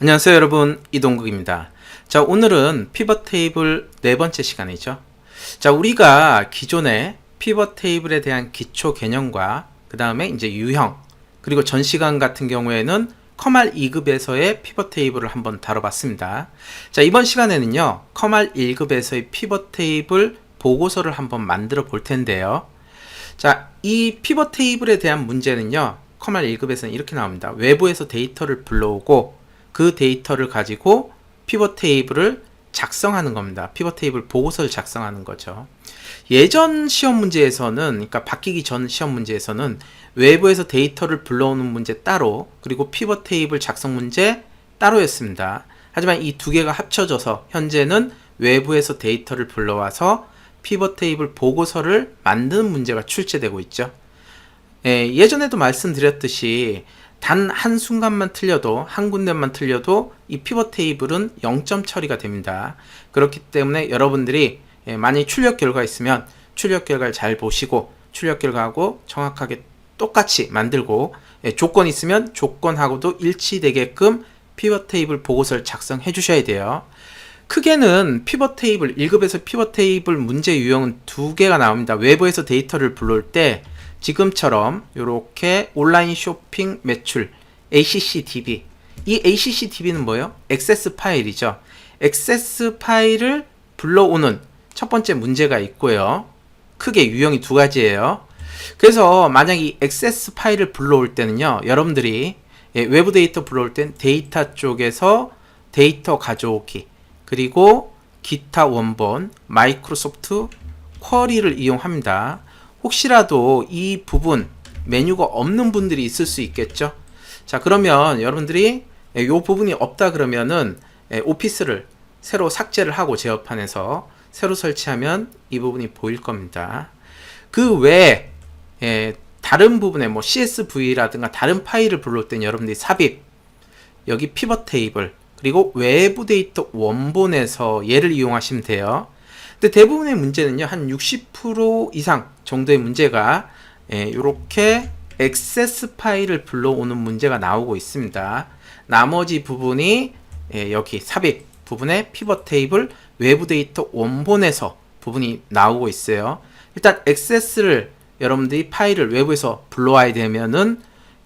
안녕하세요 여러분 이동국입니다 자 오늘은 피벗 테이블 네 번째 시간이죠 자 우리가 기존에 피벗 테이블에 대한 기초 개념과 그 다음에 이제 유형 그리고 전 시간 같은 경우에는 커말 2급에서의 피벗 테이블을 한번 다뤄봤습니다 자 이번 시간에는요 커말 1급에서의 피벗 테이블 보고서를 한번 만들어 볼 텐데요 자, 이 피벗 테이블에 대한 문제는요. 커말 1급에서는 이렇게 나옵니다. 외부에서 데이터를 불러오고 그 데이터를 가지고 피벗 테이블을 작성하는 겁니다. 피벗 테이블 보고서를 작성하는 거죠. 예전 시험 문제에서는 그러니까 바뀌기 전 시험 문제에서는 외부에서 데이터를 불러오는 문제 따로 그리고 피벗 테이블 작성 문제 따로였습니다. 하지만 이 두 개가 합쳐져서 현재는 외부에서 데이터를 불러와서 피벗 테이블 보고서를 만드는 문제가 출제되고 있죠. 예, 예전에도 말씀드렸듯이 단 한 순간만 틀려도 한 군데만 틀려도 이 피벗 테이블은 0점 처리가 됩니다. 그렇기 때문에 여러분들이 예, 만약 출력 결과 있으면 출력 결과를 잘 보시고 출력 결과하고 정확하게 똑같이 만들고 예, 조건 있으면 조건하고도 일치되게끔 피벗 테이블 보고서를 작성해 주셔야 돼요. 크게는 피벗 테이블 1급에서 피벗 테이블 문제 유형은 두 개가 나옵니다. 외부에서 데이터를 불러올 때 지금처럼 이렇게 온라인 쇼핑 매출 ACCDB 이 ACCDB는 뭐예요? 액세스 파일이죠. 액세스 파일을 불러오는 첫 번째 문제가 있고요. 크게 유형이 두 가지예요. 그래서 만약 이 액세스 파일을 불러올 때는요. 여러분들이 예, 외부 데이터 불러올 땐 데이터 쪽에서 데이터 가져오기 그리고 기타 원본 마이크로소프트 쿼리를 이용합니다. 혹시라도 이 부분 메뉴가 없는 분들이 있을 수 있겠죠. 자 그러면 여러분들이 이 부분이 없다 그러면은 예, 오피스를 새로 삭제를 하고 제어판에서 새로 설치하면 이 부분이 보일 겁니다. 그 외에 예, 다른 부분에 뭐 CSV라든가 다른 파일을 불러올 때는 여러분들이 삽입 여기 피벗 테이블 그리고 외부 데이터 원본에서 얘를 이용하시면 돼요. 근데 대부분의 문제는요, 한 60% 이상 정도의 문제가 이렇게 액세스 파일을 불러오는 문제가 나오고 있습니다. 나머지 부분이 예, 여기 삽입 부분에 피벗 테이블 외부 데이터 원본에서 부분이 나오고 있어요. 일단 액세스를 여러분들이 파일을 외부에서 불러와야 되면은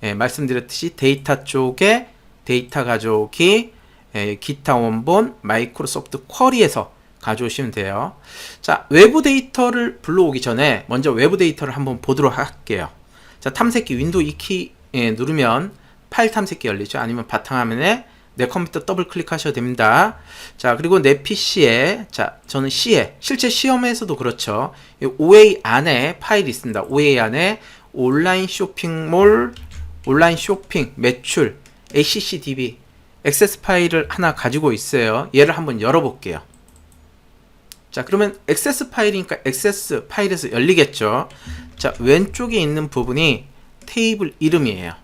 예, 말씀드렸듯이 데이터 쪽에 데이터 가져오기 예, 기타 원본 마이크로소프트 쿼리에서 가져오시면 돼요. 자, 외부 데이터를 불러오기 전에 먼저 외부 데이터를 한번 보도록 할게요. 자, 탐색기 윈도우 2키 예, 누르면 파일 탐색기 열리죠. 아니면 바탕화면에 내 컴퓨터 더블 클릭하셔도 됩니다. 자, 그리고 내 PC에, 자, 저는 C에, 실제 시험에서도 그렇죠. OA 안에 파일이 있습니다. OA 안에 온라인 쇼핑몰, 온라인 쇼핑, 매출, ACCDB, 액세스 파일을 하나 가지고 있어요. 얘를 한번 열어볼게요. 자, 그러면 액세스 파일이니까 액세스 파일에서 열리겠죠. 자, 왼쪽에 있는 부분이 테이블 이름이에요.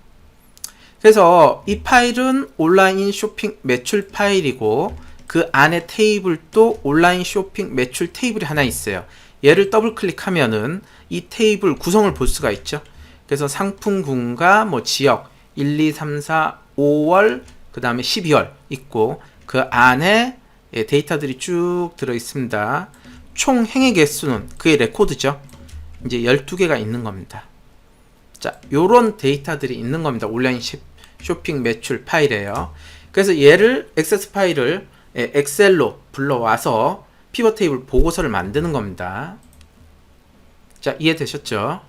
그래서 이 파일은 온라인 쇼핑 매출 파일이고 그 안에 테이블도 온라인 쇼핑 매출 테이블이 하나 있어요. 얘를 더블 클릭하면은 이 테이블 구성을 볼 수가 있죠. 그래서 상품군과 뭐 지역 1, 2, 3, 4, 5월 그 다음에 12월 있고 그 안에 예, 데이터들이 쭉 들어 있습니다. 총 행의 개수는 그의 레코드죠. 이제 12개가 있는 겁니다. 자, 요런 데이터들이 있는 겁니다. 온라인 쇼핑 매출 파일이에요. 그래서 얘를 액세스 파일을 예, 엑셀로 불러와서 피벗 테이블 보고서를 만드는 겁니다. 자, 이해되셨죠?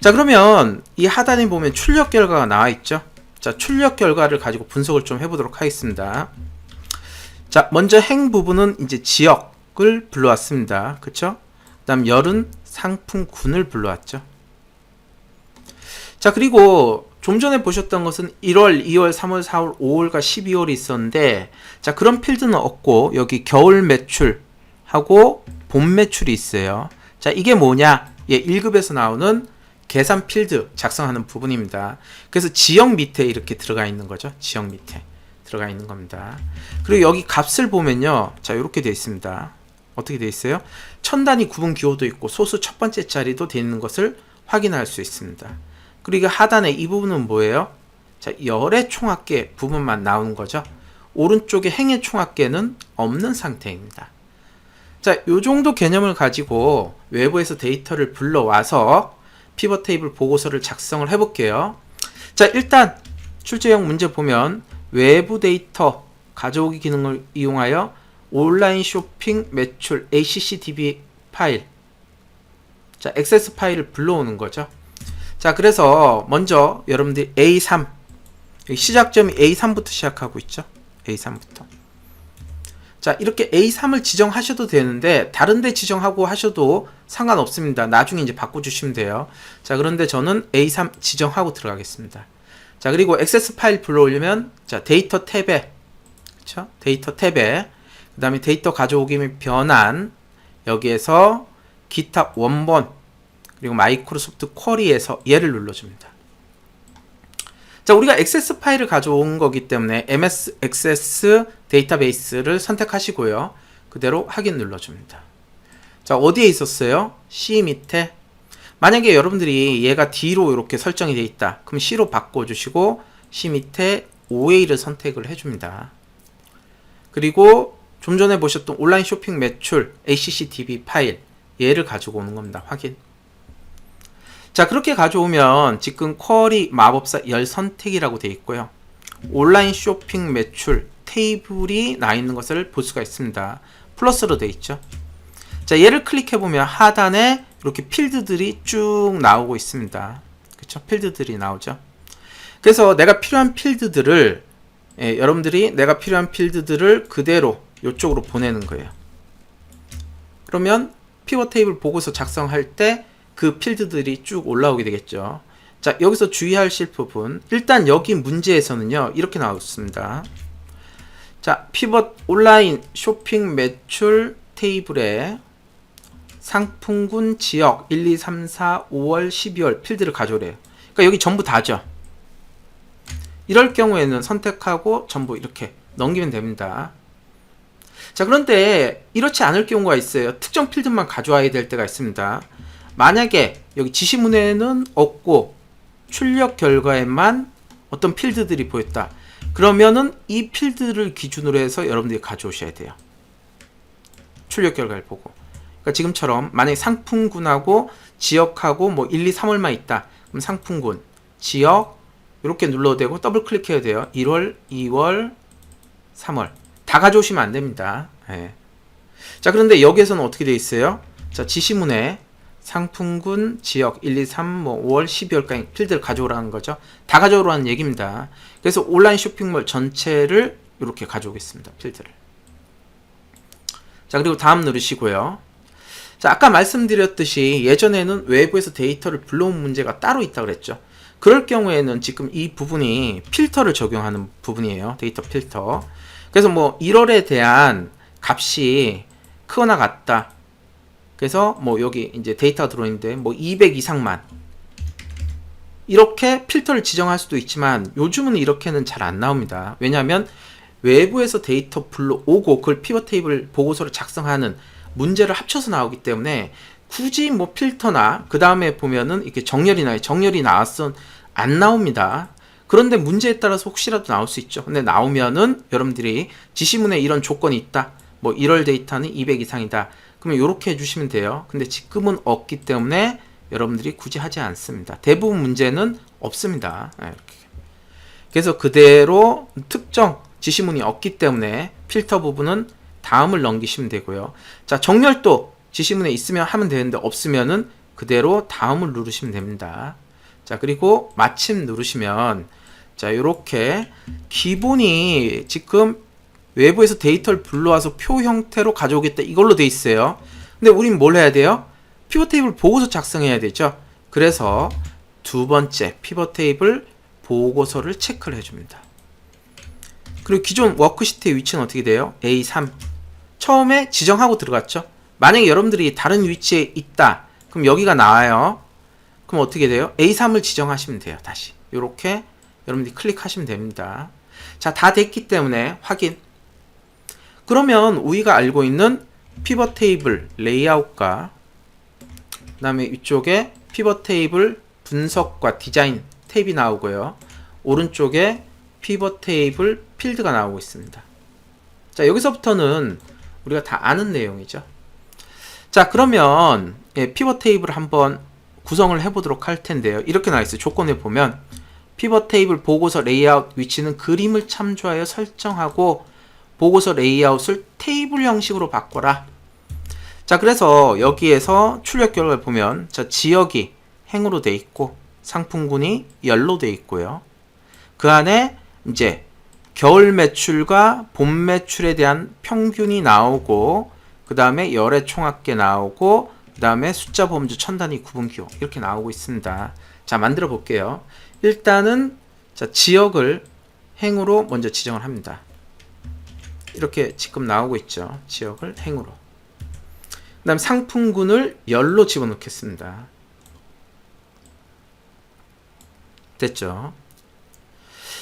자, 그러면 이 하단에 보면 출력 결과가 나와 있죠? 자, 출력 결과를 가지고 분석을 좀 해보도록 하겠습니다. 자, 먼저 행 부분은 이제 지역을 불러왔습니다. 그쵸? 그 다음 열은 상품군을 불러왔죠. 자, 그리고 좀 전에 보셨던 것은 1월, 2월, 3월, 4월, 5월과 12월이 있었는데, 자, 그런 필드는 없고, 여기 겨울 매출하고 봄 매출이 있어요. 자, 이게 뭐냐? 예, 1급에서 나오는 계산 필드 작성하는 부분입니다. 그래서 지역 밑에 이렇게 들어가 있는 거죠. 지역 밑에 들어가 있는 겁니다. 그리고 여기 값을 보면요. 자, 이렇게 되어 있습니다. 어떻게 되어 있어요? 천 단위 구분 기호도 있고 소수 첫 번째 자리도 되어 있는 것을 확인할 수 있습니다. 그리고 하단에 이 부분은 뭐예요? 자, 열의 총합계 부분만 나오는 거죠. 오른쪽에 행의 총합계는 없는 상태입니다. 자, 요 정도 개념을 가지고 외부에서 데이터를 불러와서 피벗 테이블 보고서를 작성을 해볼게요. 자, 일단 출제형 문제 보면 외부 데이터 가져오기 기능을 이용하여 온라인 쇼핑 매출 ACCDB 파일 자, 액세스 파일을 불러오는 거죠. 자, 그래서 먼저 여러분들이 A3 여기 시작점이 A3부터 시작하고 있죠. A3부터. 자, 이렇게 A3을 지정하셔도 되는데 다른 데 지정하고 하셔도 상관없습니다. 나중에 이제 바꿔 주시면 돼요. 자, 그런데 저는 A3 지정하고 들어가겠습니다. 자, 그리고 액세스 파일 불러오려면 자, 데이터 탭에 그렇죠? 데이터 탭에 그 다음에 데이터 가져오기 및 변환 여기에서 기타 원본 그리고 마이크로소프트 쿼리에서 얘를 눌러줍니다. 자, 우리가 액세스 파일을 가져온 거기 때문에 MS 액세스 데이터베이스를 선택하시고요. 그대로 확인 눌러줍니다. 자, 어디에 있었어요? C 밑에. 만약에 여러분들이 얘가 D로 이렇게 설정이 되어 있다. 그럼 C로 바꿔주시고 C 밑에 OA를 선택을 해줍니다. 그리고 좀 전에 보셨던 온라인 쇼핑 매출 ACCDB 파일 얘를 가지고 오는 겁니다. 확인. 자 그렇게 가져오면 지금 쿼리 마법사 열 선택이라고 되어 있고요. 온라인 쇼핑 매출 테이블이 나 있는 것을 볼 수가 있습니다. 플러스로 되어 있죠. 자 얘를 클릭해 보면 하단에 이렇게 필드들이 쭉 나오고 있습니다. 그렇죠? 필드들이 나오죠. 그래서 내가 필요한 필드들을 예, 여러분들이 내가 필요한 필드들을 그대로 이쪽으로 보내는 거예요. 그러면 피벗 테이블 보고서 작성할 때 그 필드들이 쭉 올라오게 되겠죠. 자, 여기서 주의하실 부분. 일단 여기 문제에서는요, 이렇게 나왔습니다. 자, 피벗 온라인 쇼핑 매출 테이블에 상품군 지역 1, 2, 3, 4, 5월, 12월 필드를 가져오래요. 그러니까 여기 전부 다죠. 이럴 경우에는 선택하고 전부 이렇게 넘기면 됩니다. 자, 그런데 이렇지 않을 경우가 있어요. 특정 필드만 가져와야 될 때가 있습니다. 만약에 여기 지시문에는 없고 출력 결과에만 어떤 필드들이 보였다. 그러면은 이 필드를 기준으로 해서 여러분들이 가져오셔야 돼요. 출력 결과를 보고. 그러니까 지금처럼 만약에 상품군하고 지역하고 뭐 1, 2, 3월만 있다. 그럼 상품군, 지역 이렇게 눌러도 되고 더블 클릭해야 돼요. 1월, 2월, 3월 다 가져오시면 안 됩니다. 예. 자 그런데 여기에서는 어떻게 돼 있어요? 자 지시문에 상품군 지역 1, 2, 3, 뭐 5월, 12월까지 필드를 가져오라는 거죠. 다 가져오라는 얘기입니다. 그래서 온라인 쇼핑몰 전체를 이렇게 가져오겠습니다. 필드를. 자 그리고 다음 누르시고요. 자 아까 말씀드렸듯이 예전에는 외부에서 데이터를 불러온 문제가 따로 있다 그랬죠. 그럴 경우에는 지금 이 부분이 필터를 적용하는 부분이에요. 데이터 필터. 그래서 뭐 1월에 대한 값이 크거나 같다. 그래서 뭐 여기 이제 데이터가 들어있는데 뭐 200 이상만 이렇게 필터를 지정할 수도 있지만 요즘은 이렇게는 잘 안 나옵니다. 왜냐하면 외부에서 데이터 불러오고 그걸 피벗 테이블 보고서를 작성하는 문제를 합쳐서 나오기 때문에 굳이 뭐 필터나 그 다음에 보면은 이렇게 정렬이 나요. 정렬이 나왔선 안 나옵니다. 그런데 문제에 따라서 혹시라도 나올 수 있죠. 근데 나오면은 여러분들이 지시문에 이런 조건이 있다. 뭐 1월 데이터는 200 이상이다. 그러면 이렇게 해주시면 돼요. 근데 지금은 없기 때문에 여러분들이 굳이 하지 않습니다. 대부분 문제는 없습니다. 네, 이렇게. 그래서 그대로 특정 지시문이 없기 때문에 필터 부분은 다음을 넘기시면 되고요. 자, 정렬도 지시문에 있으면 하면 되는데 없으면은 그대로 다음을 누르시면 됩니다. 자, 그리고 마침 누르시면 자, 이렇게 기본이 지금 외부에서 데이터를 불러와서 표 형태로 가져오겠다 이걸로 돼 있어요. 근데 우린 뭘 해야 돼요? 피벗 테이블 보고서 작성해야 되죠. 그래서 두 번째 피벗 테이블 보고서를 체크를 해줍니다. 그리고 기존 워크시트의 위치는 어떻게 돼요? A3 처음에 지정하고 들어갔죠. 만약에 여러분들이 다른 위치에 있다. 그럼 여기가 나와요. 그럼 어떻게 돼요? A3을 지정하시면 돼요. 다시 이렇게 여러분들이 클릭하시면 됩니다. 자, 다 됐기 때문에 확인. 그러면 우리가 알고 있는 피벗 테이블 레이아웃과 그 다음에 이쪽에 피벗 테이블 분석과 디자인 탭이 나오고요. 오른쪽에 피벗 테이블 필드가 나오고 있습니다. 자, 여기서부터는 우리가 다 아는 내용이죠. 자, 그러면 예, 피벗 테이블을 한번 구성을 해보도록 할 텐데요. 이렇게 나와 있어요. 조건에 보면 피벗 테이블 보고서 레이아웃 위치는 그림을 참조하여 설정하고 보고서 레이아웃을 테이블 형식으로 바꿔라. 자, 그래서 여기에서 출력 결과를 보면 자, 지역이 행으로 돼 있고 상품군이 열로 돼 있고요. 그 안에 이제 겨울 매출과 봄 매출에 대한 평균이 나오고 그 다음에 열의 총합계 나오고 그 다음에 숫자 범주 천단위 구분 기호 이렇게 나오고 있습니다. 자 만들어 볼게요. 일단은 자 지역을 행으로 먼저 지정을 합니다. 이렇게 지금 나오고 있죠. 지역을 행으로. 그 다음 상품군을 열로 집어넣겠습니다. 됐죠.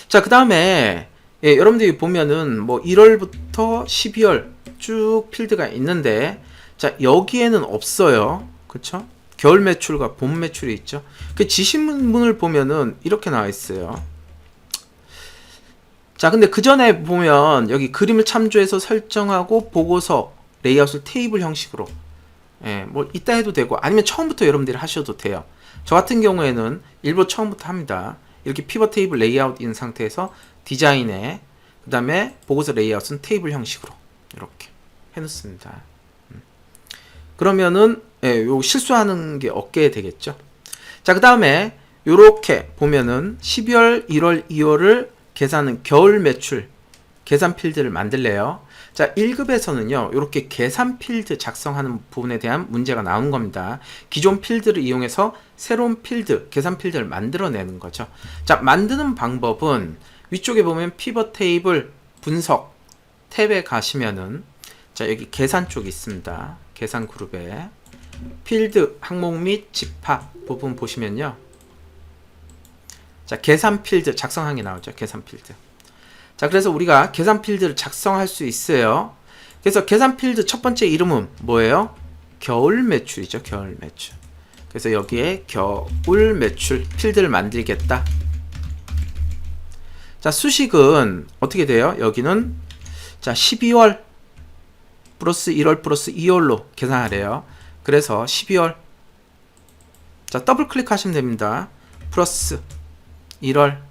자, 그 다음에, 예, 여러분들이 보면은 뭐 1월부터 12월 쭉 필드가 있는데, 자, 여기에는 없어요. 그쵸? 겨울 매출과 봄 매출이 있죠. 그 지신문을 보면은 이렇게 나와 있어요. 자, 근데 그 전에 보면 여기 그림을 참조해서 설정하고 보고서 레이아웃을 테이블 형식으로 예, 뭐 이따 해도 되고 아니면 처음부터 여러분들이 하셔도 돼요. 저 같은 경우에는 일부 처음부터 합니다. 이렇게 피벗 테이블 레이아웃인 상태에서 디자인에 그 다음에 보고서 레이아웃은 테이블 형식으로 이렇게 해놓습니다. 음. 그러면은 예, 요 실수하는 게 없게 되겠죠. 자, 그 다음에 요렇게 보면은 12월, 1월, 2월을 계산은 겨울 매출 계산 필드를 만들래요. 자, 1급에서는요, 이렇게 계산 필드 작성하는 부분에 대한 문제가 나온 겁니다. 기존 필드를 이용해서 새로운 필드, 계산 필드를 만들어내는 거죠. 자, 만드는 방법은 위쪽에 보면 피벗 테이블 분석 탭에 가시면은 자, 여기 계산 쪽이 있습니다. 계산 그룹에 필드 항목 및 집합 부분 보시면요. 자, 계산 필드 작성한 게 나오죠. 계산 필드. 자, 그래서 우리가 계산 필드를 작성할 수 있어요. 그래서 계산 필드 첫 번째 이름은 뭐예요? 겨울 매출이죠. 겨울 매출. 그래서 여기에 겨울 매출 필드를 만들겠다. 자, 수식은 어떻게 돼요? 여기는 자, 12월 플러스 1월 플러스 2월로 계산하래요. 그래서 12월 자, 더블 클릭하시면 됩니다. 플러스 1월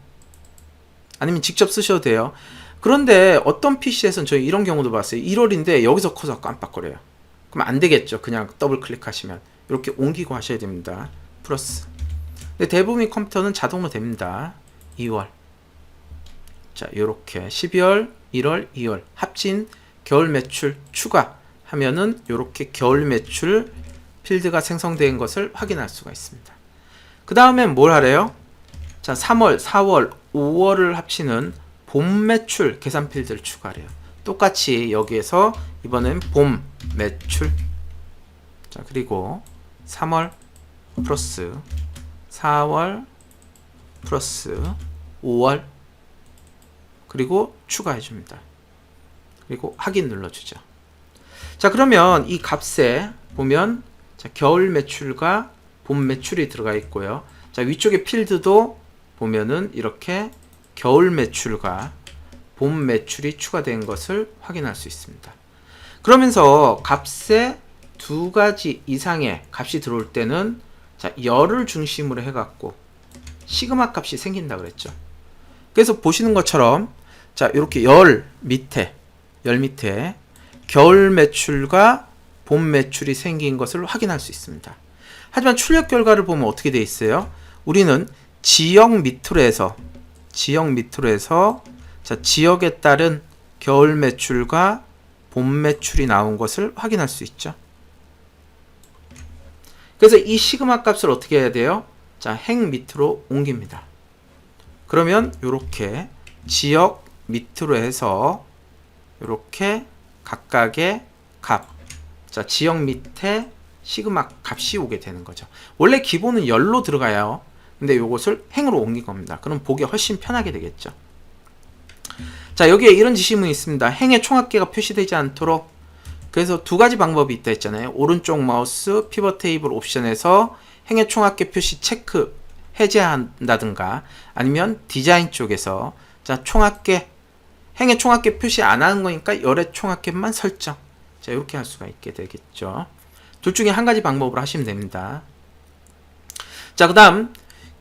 아니면 직접 쓰셔도 돼요. 그런데 어떤 PC에서는 저희 이런 경우도 봤어요. 1월인데 여기서 커서 깜빡거려요. 그럼 안 되겠죠. 그냥 더블 클릭하시면 이렇게 옮기고 하셔야 됩니다. 플러스. 근데 대부분의 컴퓨터는 자동으로 됩니다. 2월. 자, 요렇게 12월, 1월, 2월 합친 겨울 매출 추가 하면은 요렇게 겨울 매출 필드가 생성된 것을 확인할 수가 있습니다. 그 다음엔 뭘 하래요? 자, 3월, 4월, 5월을 합치는 봄 매출 계산 필드를 추가해요. 똑같이 여기에서 이번엔 봄 매출 자 그리고 3월 플러스 4월 플러스 5월 그리고 추가해 줍니다. 그리고 확인 눌러주죠. 자 그러면 이 값에 보면 자, 겨울 매출과 봄 매출이 들어가 있고요. 자 위쪽에 필드도 보면은 이렇게 겨울 매출과 봄 매출이 추가된 것을 확인할 수 있습니다. 그러면서 값에 두 가지 이상의 값이 들어올 때는 자, 열을 중심으로 해갖고 시그마 값이 생긴다 그랬죠. 그래서 보시는 것처럼 자, 이렇게 열 밑에 열 밑에 겨울 매출과 봄 매출이 생긴 것을 확인할 수 있습니다. 하지만 출력 결과를 보면 어떻게 돼 있어요? 우리는 지역 밑으로 해서 지역 밑으로 해서 자, 지역에 따른 겨울 매출과 봄 매출이 나온 것을 확인할 수 있죠. 그래서 이 시그마 값을 어떻게 해야 돼요? 자, 행 밑으로 옮깁니다. 그러면 이렇게 지역 밑으로 해서 이렇게 각각의 값, 자, 지역 밑에 시그마 값이 오게 되는 거죠. 원래 기본은 열로 들어가요. 근데 이것을 행으로 옮긴 겁니다. 그럼 보기 훨씬 편하게 되겠죠. 자, 여기에 이런 지시문이 있습니다. 행의 총합계가 표시되지 않도록 그래서 두 가지 방법이 있다 했잖아요. 오른쪽 마우스 피벗 테이블 옵션에서 행의 총합계 표시 체크 해제한다든가 아니면 디자인 쪽에서 자, 총합계 행의 총합계 표시 안 하는 거니까 열의 총합계만 설정. 자, 이렇게 할 수가 있게 되겠죠. 둘 중에 한 가지 방법으로 하시면 됩니다. 자, 그 다음,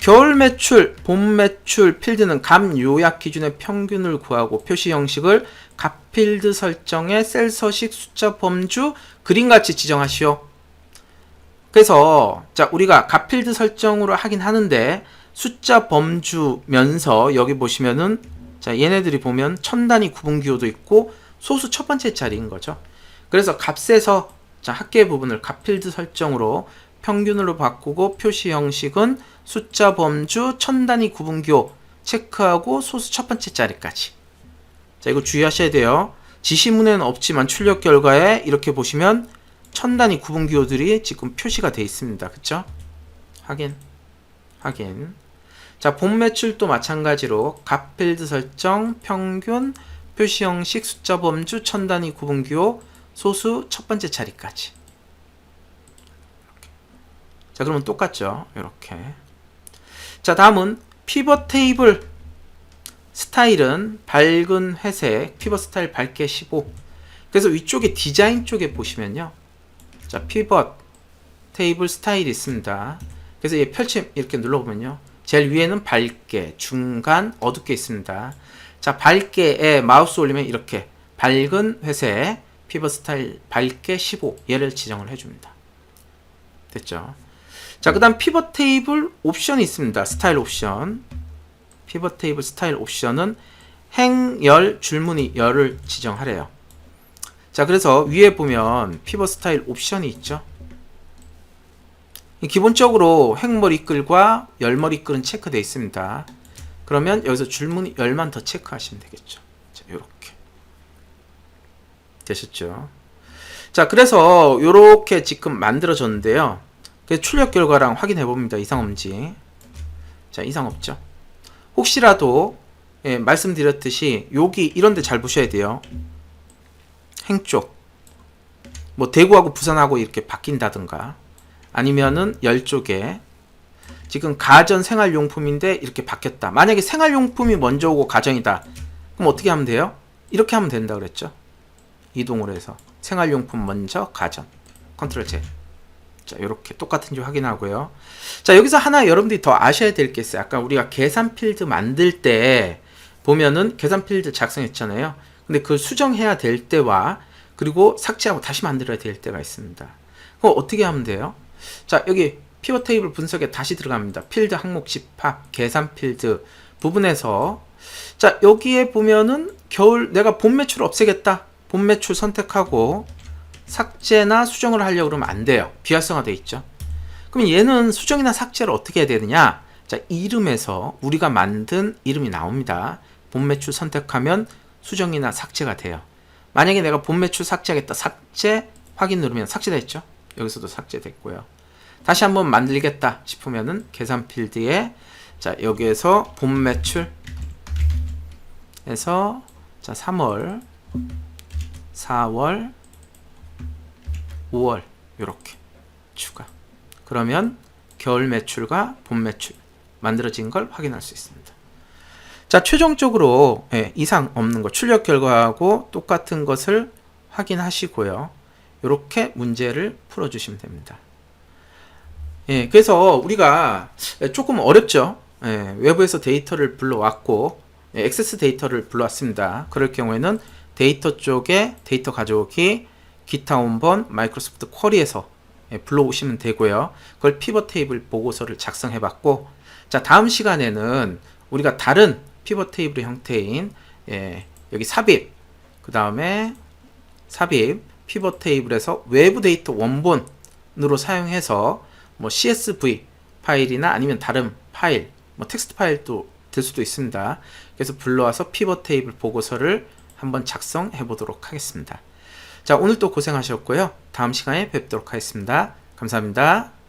겨울 매출, 봄 매출 필드는 감 요약 기준의 평균을 구하고 표시 형식을 값 필드 설정의 셀 서식 숫자 범주 그림같이 지정하시오. 그래서 자 우리가 값 필드 설정으로 하긴 하는데 숫자 범주면서 여기 보시면은 자 얘네들이 보면 천 단위 구분 기호도 있고 소수 첫 번째 자리인 거죠. 그래서 값에서 자 합계 부분을 값 필드 설정으로 평균으로 바꾸고 표시 형식은 숫자 범주 천 단위 구분 기호 체크하고 소수 첫 번째 자리까지. 자 이거 주의하셔야 돼요. 지시문에는 없지만 출력 결과에 이렇게 보시면 천 단위 구분 기호들이 지금 표시가 되어 있습니다. 그쵸? 확인. 확인. 자, 본 매출도 마찬가지로 값 필드 설정, 평균, 표시 형식, 숫자 범주, 천 단위 구분 기호, 소수 첫 번째 자리까지. 자, 그러면 똑같죠? 이렇게. 자, 다음은 피벗 테이블 스타일은 밝은 회색, 피벗 스타일 밝게 15. 그래서 위쪽에 디자인 쪽에 보시면요. 자, 피벗 테이블 스타일이 있습니다. 그래서 얘 펼침 이렇게 눌러보면요. 제일 위에는 밝게, 중간, 어둡게 있습니다. 자, 밝게에 마우스 올리면 이렇게 밝은 회색, 피벗 스타일 밝게 15 얘를 지정을 해줍니다. 됐죠? 자, 그 다음 피벗 테이블 옵션이 있습니다. 스타일 옵션. 피벗 테이블 스타일 옵션은 행열 줄무늬 열을 지정하래요. 자, 그래서 위에 보면 피벗 스타일 옵션이 있죠. 기본적으로 행머리글과 열머리글은 체크되어 있습니다. 그러면 여기서 줄무늬 열만 더 체크하시면 되겠죠. 자, 요렇게. 되셨죠? 자, 그래서 요렇게 지금 만들어졌는데요. 출력 결과랑 확인해 봅니다. 이상 없는지. 자, 이상 없죠? 혹시라도 예, 말씀드렸듯이 여기 이런 데 잘 보셔야 돼요. 행쪽. 뭐 대구하고 부산하고 이렇게 바뀐다든가 아니면은 열 쪽에 지금 가전 생활용품인데 이렇게 바뀌었다. 만약에 생활용품이 먼저 오고 가전이다. 그럼 어떻게 하면 돼요? 이렇게 하면 된다 그랬죠. 이동을 해서 생활용품 먼저 가전 컨트롤 Z 자 이렇게 똑같은지 확인하고요 자 여기서 하나 여러분들이 더 아셔야 될 게 있어요 아까 우리가 계산 필드 만들 때 보면은 계산 필드 작성했잖아요 근데 그 수정해야 될 때와 그리고 삭제하고 다시 만들어야 될 때가 있습니다 그럼 어떻게 하면 돼요 자 여기 피벗 테이블 분석에 다시 들어갑니다 필드 항목 집합 계산 필드 부분에서 자 여기에 보면은 겨울 내가 본 매출 없애겠다 본 매출 선택하고 삭제나 수정을 하려고 그러면 안 돼요. 비활성화 돼 있죠. 그럼 얘는 수정이나 삭제를 어떻게 해야 되느냐? 자, 이름에서 우리가 만든 이름이 나옵니다. 본 매출 선택하면 수정이나 삭제가 돼요. 만약에 내가 본 매출 삭제하겠다. 삭제 확인 누르면 삭제됐죠? 여기서도 삭제됐고요. 다시 한번 만들겠다 싶으면은 계산 필드에 자, 여기에서 본 매출 에서 자, 3월 4월 5월 이렇게 추가. 그러면 겨울 매출과 봄 매출 만들어진 걸 확인할 수 있습니다. 자 최종적으로 예, 이상 없는 거 출력 결과하고 똑같은 것을 확인하시고요 이렇게 문제를 풀어 주시면 됩니다. 예, 그래서 우리가 조금 어렵죠? 예, 외부에서 데이터를 불러왔고 예, 액세스 데이터를 불러왔습니다. 그럴 경우에는 데이터 쪽에 데이터 가져오기 기타 원본 마이크로소프트 쿼리에서 예, 불러오시면 되고요. 그걸 피벗 테이블 보고서를 작성해 봤고 자 다음 시간에는 우리가 다른 피벗 테이블 형태인 예, 여기 삽입 그 다음에 삽입 피벗 테이블에서 외부 데이터 원본으로 사용해서 뭐 CSV 파일이나 아니면 다른 파일 뭐 텍스트 파일도 될 수도 있습니다. 그래서 불러와서 피벗 테이블 보고서를 한번 작성해 보도록 하겠습니다. 자, 오늘 또 고생하셨고요. 다음 시간에 뵙도록 하겠습니다. 감사합니다.